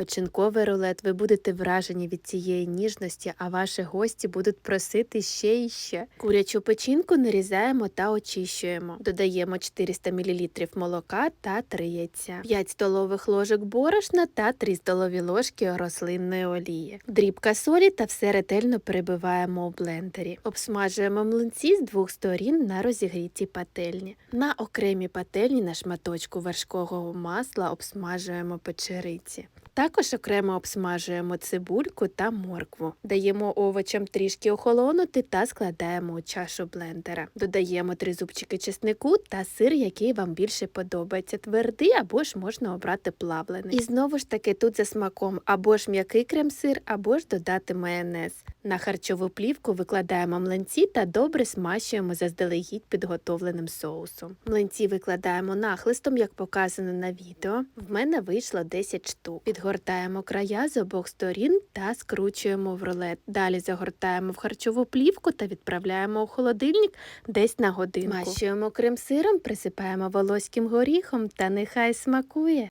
Печінковий рулет. Ви будете вражені від цієї ніжності, а ваші гості будуть просити ще і ще. Курячу печінку нарізаємо та очищуємо. Додаємо 400 мл молока та 3 яйця, 5 столових ложок борошна та 3 столові ложки рослинної олії, дрібка солі та все ретельно перебиваємо у блендері. Обсмажуємо млинці з двох сторін на розігрітій пательні. На окремій пательні на шматочку вершкового масла обсмажуємо печериці. Також окремо обсмажуємо цибульку та моркву. Даємо овочам трішки охолонути та складаємо у чашу блендера. Додаємо три зубчики чеснику та сир, який вам більше подобається, твердий або ж можна обрати плавлений. І знову ж таки тут за смаком або ж м'який крем-сир, або ж додати майонез. На харчову плівку викладаємо млинці та добре смащуємо заздалегідь підготовленим соусом. Млинці викладаємо нахлистом, як показано на відео. В мене вийшло 10 штук. Підгортаємо края з обох сторін та скручуємо в рулет. Далі загортаємо в харчову плівку та відправляємо у холодильник десь на годинку. Мащуємо крем-сиром, присипаємо волоським горіхом та нехай смакує.